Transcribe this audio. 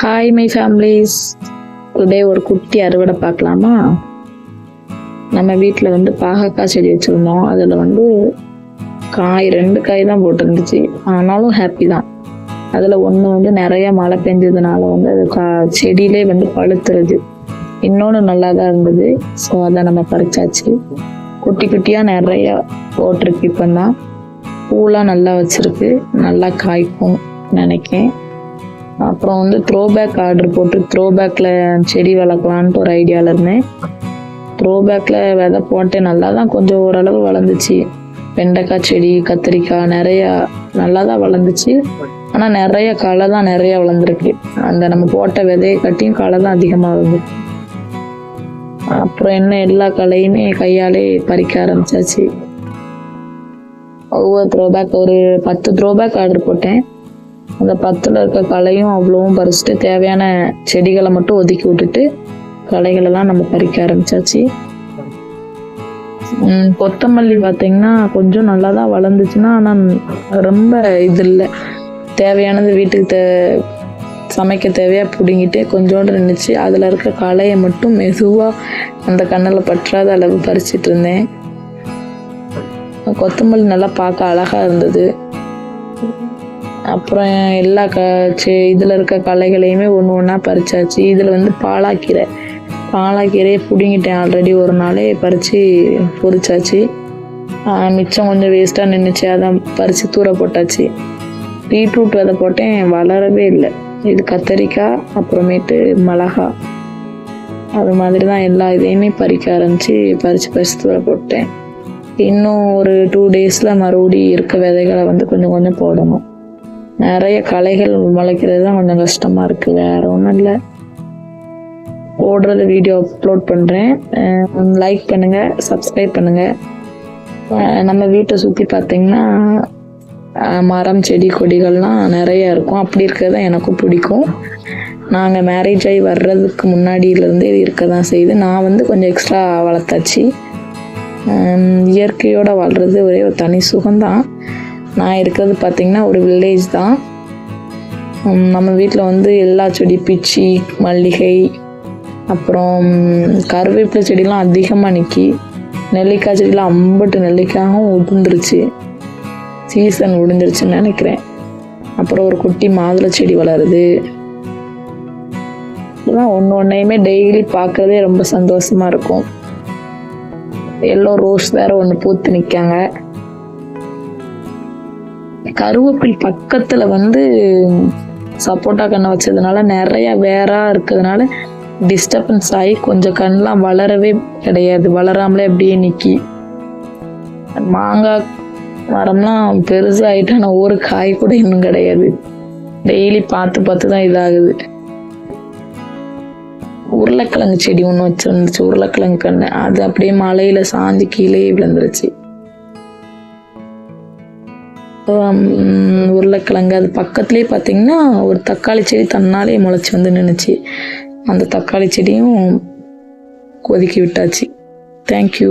Hi my families today ஒரு குட்டி அறுவடை பார்க்கலாமா? நம்ம வீட்டில் வந்து பாகக்காய் செடி வச்சுருந்தோம். அதில் வந்து காய் ரெண்டு காய் தான் போட்டிருந்துச்சு. ஆனாலும் ஹாப்பி தான். அதில் ஒன்று வந்து நிறைய மழை பெஞ்சதுனால வந்து அது கா செடியிலே வந்து பழுத்துறது இன்னொன்று நல்லா தான் இருந்தது. ஸோ அதை நம்ம பறிச்சாச்சு. குட்டி குட்டியாக நிறைய போட்டிருக்கு இப்போ தான் பூலாம் நல்லா வச்சுருக்கு. நல்லா காய்க்கும் நினைக்கேன். அப்புறம் வந்து த்ரோ பேக் ஆர்டர் போட்டு த்ரோ பேக்கில் செடி வளர்க்கலான்ட்டு ஒரு ஐடியாவில் இருந்தேன். த்ரோ பேக்கில் விதை போட்டேன். நல்லா தான் கொஞ்சம் ஓரளவு வளர்ந்துச்சு. வெண்டைக்காய் செடி கத்திரிக்காய் நிறையா நல்லா தான் வளர்ந்துச்சு. ஆனால் நிறைய களை தான் நிறைய வளர்ந்துருக்கு. அந்த நம்ம போட்ட விதையை கட்டியும் களை தான் அதிகமாக வருது. அப்புறம் என்ன எல்லா களையுமே கையாலே பறிக்க ஆரம்பிச்சாச்சு. ஒவ்வொரு த்ரோ பேக் ஒரு பத்து த்ரோ பேக் ஆர்டர் போட்டேன். அந்த பத்தில் இருக்க களையும் அவ்வளோவும் பறிச்சுட்டு தேவையான செடிகளை மட்டும் ஒதுக்கி விட்டுட்டு களைகளெல்லாம் நம்ம பறிக்க ஆரம்பிச்சாச்சு. கொத்தமல்லி பார்த்தீங்கன்னா கொஞ்சம் நல்லா தான் வளர்ந்துச்சுன்னா ஆனால் ரொம்ப இது இல்லை. தேவையானது வீட்டுக்கு தே சமைக்க தேவையாக பிடுங்கிட்டு கொஞ்சோண்டு நின்றுச்சு அதில் இருக்க களையை மட்டும் மெதுவாக அந்த கண்ணில் பற்றாத அளவு பறிச்சிட்டு இருந்தேன். கொத்தமல்லி நல்லா பார்க்க அழகாக இருந்தது. அப்புறம் எல்லா க செ இதில் இருக்க களைகளையுமே ஒன்று ஒன்றா பறிச்சாச்சு. இதில் வந்து பாலாக்கீரை. பாலாக்கீரையை பிடுங்கிட்டேன் ஆல்ரெடி ஒரு நாளே பறித்து பொறிச்சாச்சு மிச்சம் கொஞ்சம் வேஸ்ட்டாக நின்றுச்சு அதான் பறித்து தூர போட்டாச்சு. பீட்ரூட் விதை போட்டேன் வளரவே இல்லை. இது கத்தரிக்காய் அப்புறமேட்டு மிளகா. அது மாதிரி தான் எல்லா இதையுமே பறிக்க ஆரம்பித்து பறித்து பறித்து தூர போட்டேன். இன்னும் ஒரு டூ டேஸில் மறுபடி இருக்க விதைகளை வந்து கொஞ்சம் கொஞ்சம் போடணும். நிறைய கலைகள் முளைக்கிறது தான் கொஞ்சம் கஷ்டமாக இருக்குது வேற ஒன்றும் இல்லை. ஓடுறது வீடியோ அப்லோட் பண்ணுறேன் லைக் பண்ணுங்கள் சப்ஸ்கிரைப் பண்ணுங்கள் நம்ம வீட்டை சுற்றி பார்த்தீங்கன்னா மரம் செடி கொடிகள்லாம் நிறைய இருக்கும். அப்படி இருக்கிறது தான் எனக்கும் பிடிக்கும். நாங்கள் மேரேஜ் ஆகி வர்றதுக்கு முன்னாடியிலேருந்தே இது இருக்க தான் செய்யுது. நான் வந்து கொஞ்சம் எக்ஸ்ட்ரா வளர்த்தாச்சு. இயற்கையோடு வாழ்கிறது ஒரே ஒரு தனி சுகம்தான். நான் இருக்கிறது பார்த்திங்கன்னா ஒரு வில்லேஜ் தான். நம்ம வீட்டில் வந்து எல்லா செடி பிச்சி மல்லிகை அப்புறம் கருவேப்பிலை செடிலாம் அதிகமாக நிற்கி நெல்லிக்காய் செடிலாம் அம்பட்டு நெல்லிக்காயும் உதிர்ந்துருச்சு. சீசன் முடிஞ்சிருச்சுன்னு நினைக்கிறேன். அப்புறம் ஒரு குட்டி மாதுளை செடி வளருது. இதெல்லாம் ஒன்று ஒன்றையுமே டெய்லி பார்க்குறதே ரொம்ப சந்தோஷமாக இருக்கும். எல்லோ ரோஸ் வேறு ஒன்று பூத்து நிற்காங்க கருவேப்பில் பக்கத்தில் வந்து சப்போட்டா கண்ணை வச்சதுனால நிறைய வேறா இருக்கிறதுனால டிஸ்டர்பன்ஸ் ஆகி கொஞ்சம் கண்ணெலாம் வளரவே கிடையாது. வளராமலே அப்படியே நிற்கி மாங்காய் மரம்லாம் பெருசாகிட்டு ஆனால் ஒரு காய் கூட இன்னும் கிடையாது. டெய்லி பார்த்து பார்த்து தான் இதாகுது. உருளைக்கிழங்கு செடி ஒன்று வச்சிருந்துச்சு. உருளைக்கிழங்கு கண்ணு. அது அப்படியே மலையில் சாஞ்சி கீழே விழுந்துருச்சு. உருளைக்கிழங்கு. அது பக்கத்துலேயே பார்த்தீங்கன்னா ஒரு தக்காளி செடி தன்னாலே முளைச்சி வந்து நின்றுச்சு அந்த தக்காளி செடியும் கொதிக்கி விட்டாச்சு. தேங்க்யூ